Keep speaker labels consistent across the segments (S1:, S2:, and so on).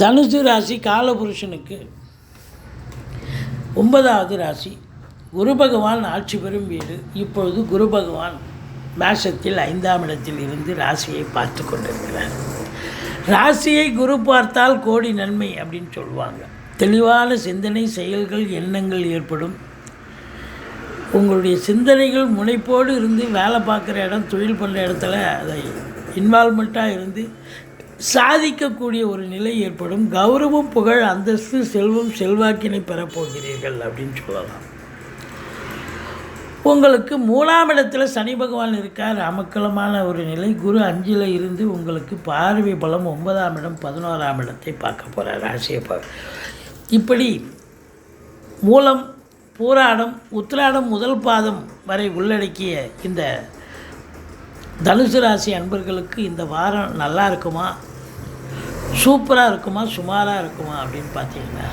S1: தனுசு ராசி காலபுருஷனுக்கு ஒன்பதாவது ராசி. குரு பகவான் ஆட்சி பெறும் வீடு. இப்பொழுது குரு பகவான் மேஷத்தில் ஐந்தாம் இடத்தில் இருந்து ராசியை பார்த்து கொண்டிருக்கிறார். ராசியை குரு பார்த்தால் கோடி நன்மை அப்படின்னு சொல்லுவாங்க. தெளிவான சிந்தனை செயல்கள் எண்ணங்கள் ஏற்படும். உங்களுடைய சிந்தனைகள் முனைப்போடு இருந்து வேலை பார்க்குற இடம் தொழில் பண்ணுற இடத்துல அதை இன்வால்மெண்ட்டாக இருந்து சாதிக்கக்கூடிய ஒரு நிலை ஏற்படும். கௌரவம் புகழ் அந்தஸ்து செல்வம் செல்வாக்கினை பெறப்போகிறீர்கள் அப்படின்னு சொல்லலாம். உங்களுக்கு மூணாம் இடத்துல சனி பகவான் இருக்கார். அமக்கலமான ஒரு நிலை. குரு அஞ்சில் இருந்து உங்களுக்கு பார்வை பலம் ஒன்பதாம் இடம் பதினோராம் இடத்தை பார்க்க போகிறார் ராசியை பார்க்க இப்படி மூலம் பூராடம் உத்திராடம் முதல் பாதம் வரை உள்ளடக்கிய இந்த தனுசு ராசி அன்பர்களுக்கு இந்த வாரம் நல்லா இருக்குமா? சூப்பராக இருக்குமா சுமாராக இருக்குமா அப்படின்னு பார்த்தீங்கன்னா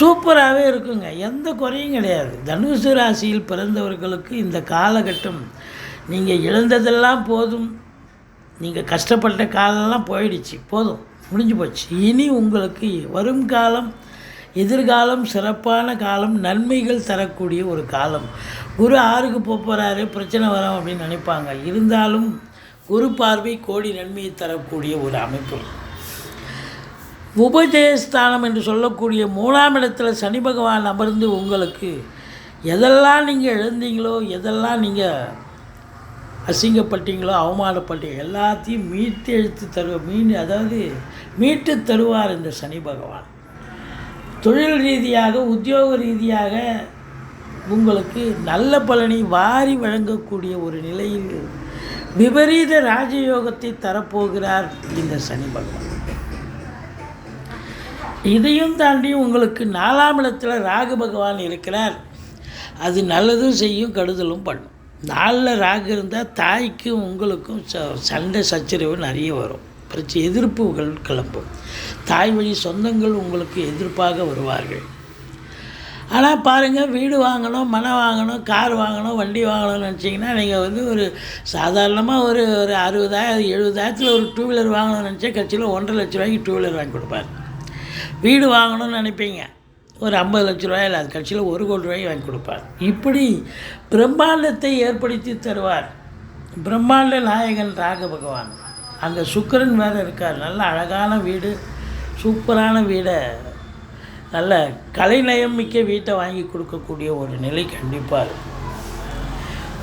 S1: சூப்பராகவே இருக்குங்க. எந்த குறையும் கிடையாது. தனுசு ராசியில் பிறந்தவர்களுக்கு இந்த காலகட்டம் நீங்கள் இழந்ததெல்லாம் போதும். நீங்கள் கஷ்டப்பட்ட காலம்லாம் போயிடுச்சு. போதும். முடிஞ்சு போச்சு. இனி உங்களுக்கு வரும் காலம் எதிர்காலம் சிறப்பான காலம் நன்மைகள் தரக்கூடிய ஒரு காலம். குரு ஆறுக்கு போக போகிறாரு பிரச்சனை வரும் அப்படின்னு நினைப்பாங்க. இருந்தாலும் குரு பார்வை கோடி நன்மையை தரக்கூடிய ஒரு அமைப்பு. உபஜயஸ்தானம் என்று சொல்லக்கூடிய மூணாம் இடத்துல சனி பகவான் அமர்ந்து உங்களுக்கு எதெல்லாம் நீங்கள் எழுந்தீங்களோ எதெல்லாம் நீங்கள் அசிங்கப்பட்டீங்களோ அவமானப்பட்டீங்க எல்லாத்தையும் மீட்டு எழுத்து தருவ மீன் அதாவது மீட்டு தருவார் இந்த சனி பகவான். தொழில் ரீதியாக உத்தியோக ரீதியாக உங்களுக்கு நல்ல பலனை வாரி வழங்கக்கூடிய ஒரு நிலையில் விபரீத ராஜயோகத்தை தரப்போகிறார் இந்த சனி பகவான். இதையும் தாண்டி உங்களுக்கு நாலாம் இடத்துல ராகு பகவான் இருக்கிறார். அது நல்லதும் செய்யும் கெடுதலும் பண்ணும். நாளில் ராகு இருந்தால் தாய்க்கும் உங்களுக்கும் ச சண்டை சச்சரவு நிறைய வரும். பிரச்சனை எதிர்ப்புகள் கிளம்பும். தாய் வழி சொந்தங்கள் உங்களுக்கு எதிர்ப்பாக வருவார்கள். ஆனால் பாருங்கள் வீடு வாங்கணும் மனை வாங்கணும் கார் வாங்கணும் வண்டி வாங்கணும்னு நினச்சிங்கன்னா நீங்கள் வந்து ஒரு சாதாரணமாக ஒரு ஒரு அறுபதாயிரம் எழுபதாயிரத்தில் ஒரு டூ வீலர் வாங்கணும்னு நினச்சா கட்சியில் ஒன்றரை லட்ச ரூபாய்க்கு டூ வீலர் வாங்கி கொடுப்பாரு. வீடு வாங்கணும்னு நினைப்பீங்க. ஒரு ஐம்பது லட்ச ரூபாயில் அது கட்சியில் ஒரு கோடி ரூபாய் வாங்கி கொடுப்பார். இப்படி பிரம்மாண்டத்தை ஏற்படுத்தி தருவார். பிரம்மாண்ட நாயகன் ராக பகவான். அங்கே சுக்கரன் வேறு இருக்கார். நல்ல அழகான வீடு சூப்பரான வீடை நல்ல கலைநயம் மிக்க வீட்டை வாங்கி கொடுக்கக்கூடிய ஒரு நிலை கண்டிப்பாக இருக்கும்.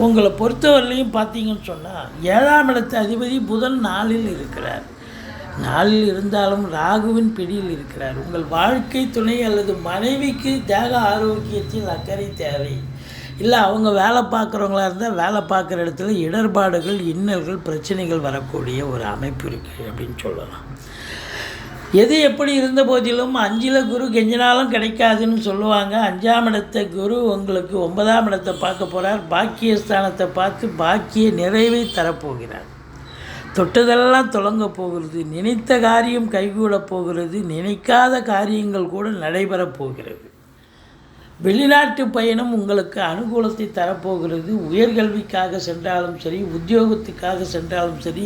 S1: உங்களை பொறுத்தவரையிலையும் பார்த்தீங்கன்னு சொன்னால் ஏழாம் இடத்து அதிபதி புதன் நாளில் இருக்கிறார். நாளில் இருந்தாலும் ராகுவின் பிடியில் இருக்கிறார். உங்கள் வாழ்க்கை துணை அல்லது மனைவிக்கு தேக ஆரோக்கியத்தில் அக்கறை தேவை. இல்லை அவங்க வேலை பார்க்குறவங்களா இருந்தால் வேலை பார்க்குற இடத்துல இடர்பாடுகள் இன்னல்கள் பிரச்சனைகள் வரக்கூடிய ஒரு அமைப்பு இருக்குது அப்படின்னு சொல்லலாம். எது எப்படி இருந்த போதிலும் அஞ்சில் குரு கெஞ்சினாலும் கிடைக்காதுன்னு சொல்லுவாங்க. அஞ்சாம் இடத்த குரு உங்களுக்கு ஒன்பதாம் இடத்தை பார்க்க போகிறார் பாக்கியஸ்தானத்தை பார்த்து பாக்கிய நிறைவை தரப்போகிறார். தொட்டதெல்லாம் தொடங்க போகிறது நினைத்த காரியம் கைகூடப் போகிறது நினைக்காத காரியங்கள் கூட நடைபெறப் போகிறது. வெளிநாட்டு பயணம் உங்களுக்கு அனுகூலத்தை தரப்போகிறது. உயர்கல்விக்காக சென்றாலும் சரி உத்தியோகத்துக்காக சென்றாலும் சரி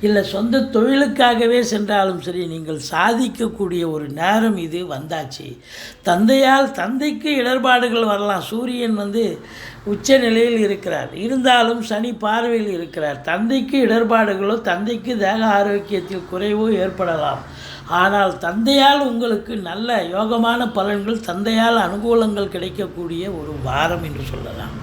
S1: இல்லை சொந்த தொழிலுக்காகவே சென்றாலும் சரி நீங்கள் சாதிக்கக்கூடிய ஒரு நேரம் இது வந்தாச்சு. தந்தையால் தந்தைக்கு இடர்பாடுகள் வரலாம். சூரியன் வந்து உச்ச நிலையில் இருக்கிறார். இருந்தாலும் சனி பார்வையில் இருக்கிறார். தந்தைக்கு இடர்பாடுகளோ தந்தைக்கு தேக ஆரோக்கியத்தில் குறைவோ ஏற்படலாம். ஆனால் தந்தையால் உங்களுக்கு நல்ல யோகமான பலன்கள் தந்தையால் அனுகூலங்கள் கிடைக்கக்கூடிய ஒரு வாரம் என்று சொல்லலாம்.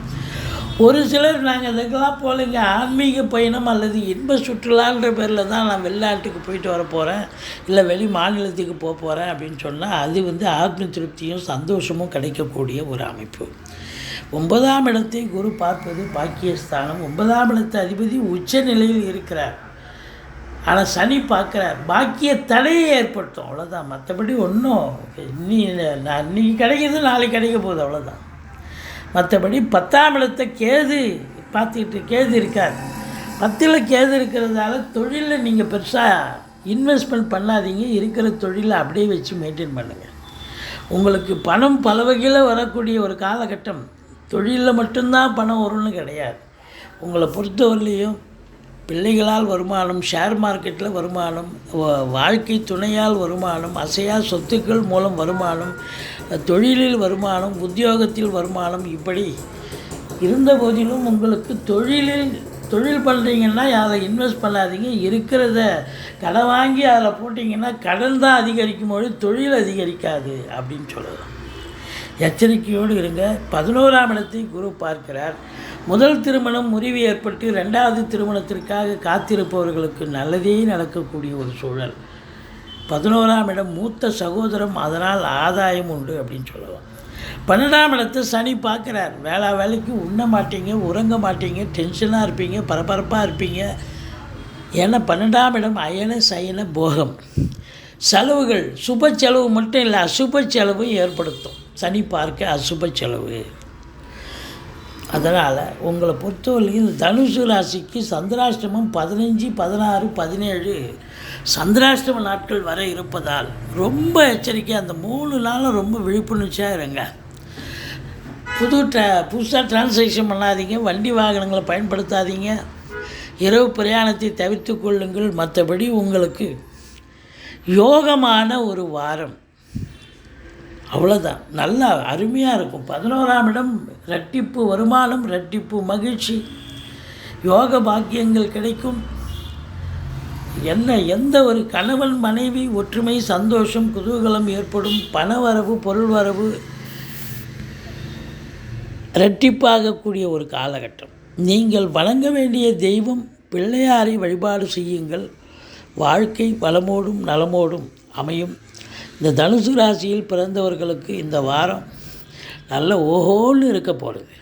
S1: ஒரு சிலர் நாங்கள் இதுக்கெல்லாம் போகலைங்க ஆன்மீக பயணம் அல்லது இன்ப சுற்றுலான்ற பேரில் தான் நான் வெளிநாட்டுக்கு போயிட்டு வர போகிறேன் இல்லை வெளி மாநிலத்துக்கு போக போகிறேன் அப்படின்னு சொன்னால் அது வந்து ஆத்ம திருப்தியும் சந்தோஷமும் கிடைக்கக்கூடிய ஒரு அமைப்பு. ஒன்பதாம் இடத்தை குரு பார்ப்பது பாக்கியஸ்தானம். ஒன்பதாம் இடத்து அதிபதி உச்ச நிலையில் இருக்கிறார். ஆனால் சனி பார்க்குறார். பாக்கிய தடையை ஏற்படுத்தும் அவ்வளோதான் மற்றபடி ஒன்றும் நீ நான் இன்னைக்கு கிடைக்கிறது நாளைக்கு கிடைக்க போகுது. அவ்வளோதான் மற்றபடி பத்தாம் இடத்தை கேது பார்த்துக்கிட்டு கேது இருக்காது பத்தில் கேது இருக்கிறதால தொழிலில் நீங்கள் பெருசாக இன்வெஸ்ட்மெண்ட் பண்ணாதீங்க. இருக்கிற தொழிலை அப்படியே வச்சு மெயின்டைன் பண்ணுங்கள் உங்களுக்கு பணம் பல வகையில் வரக்கூடிய ஒரு காலகட்டம். தொழிலில் மட்டும்தான் பணம் வரும்னு கிடையாது. உங்களை பொறுத்தவரையிலையும் பிள்ளைகளால் வருமானம் ஷேர் மார்க்கெட்டில் வருமானம் வாழ்க்கை துணையால் வருமானம் அசையா சொத்துக்கள் மூலம் வருமானம் தொழிலில் வருமானம் உத்தியோகத்தில் வருமானம் இப்படி இருந்த போதிலும் உங்களுக்கு தொழிலில் தொழில் பண்ணுறீங்கன்னா அதை இன்வெஸ்ட் பண்ணாதீங்க. இருக்கிறத கடன் வாங்கி அதில் போட்டிங்கன்னா கடன் தான் அதிகரிக்கும் பொழுது தொழில் அதிகரிக்காது அப்படின்னு சொல்லலாம். எச்சரிக்கையோடு இருங்க. பதினோராம் இடத்தை குரு பார்க்கிறார். முதல் திருமணம் முறிவு ஏற்பட்டு ரெண்டாவது திருமணத்திற்காக காத்திருப்பவர்களுக்கு நல்லதே நடக்கக்கூடிய ஒரு சூழல். பதினோராம் இடம் மூத்த சகோதரம் அதனால் ஆதாயம் உண்டு அப்படின்னு சொல்லலாம். பன்னெண்டாம் இடத்தை சனி பார்க்குறார். வேளா வேலைக்கு உண்ண மாட்டீங்க உறங்க மாட்டீங்க டென்ஷனாக இருப்பீங்க பரபரப்பாக இருப்பீங்க. ஏன்னா பன்னெண்டாம் இடம் அயன சயன போகம். செலவுகள் சுப செலவு மட்டும் இல்லை அசுப செலவும் ஏற்படுத்தும். சனி பார்க்க அசுப செலவு. அதனால் உங்களை பொறுத்தவரையும் தனுசு ராசிக்கு சந்திராஷ்டமம் பதினஞ்சு பதினாறு பதினேழு சந்திராஷ்டம நாட்கள் வர இருப்பதால் ரொம்ப எச்சரிக்கை அந்த மூணு நாளும் ரொம்ப விழிப்புணர்ச்சியாக இருங்க. புது ட புதுசாக டிரான்சாக்ஷன் பண்ணாதீங்க வண்டி வாகனங்களை பயன்படுத்தாதீங்க. இரவு பிரயாணத்தை தவிர்த்து கொள்ளுங்கள். மற்றபடி உங்களுக்கு யோகமான ஒரு வாரம். அவ்வளோதான் நல்லா அருமையாக இருக்கும். பதினோராம் இடம் ரெட்டிப்பு வருமானம் ரெட்டிப்பு மகிழ்ச்சி. யோக பாக்கியங்கள் கிடைக்கும். என்ன எந்த ஒரு கணவன் மனைவி ஒற்றுமை சந்தோஷம் குதூகலம் ஏற்படும். பணவரவு பொருள் வரவு ரெட்டிப்பாகக்கூடிய ஒரு காலகட்டம். நீங்கள் வணங்க வேண்டிய தெய்வம் பிள்ளையாரை வழிபாடு செய்யுங்கள். வாழ்க்கை வளமோடும் நலமோடும் அமையும். இந்த தனுசு ராசியில் பிறந்தவர்களுக்கு இந்த வாரம் நல்ல ஓஹோன்னு இருக்க போகிறது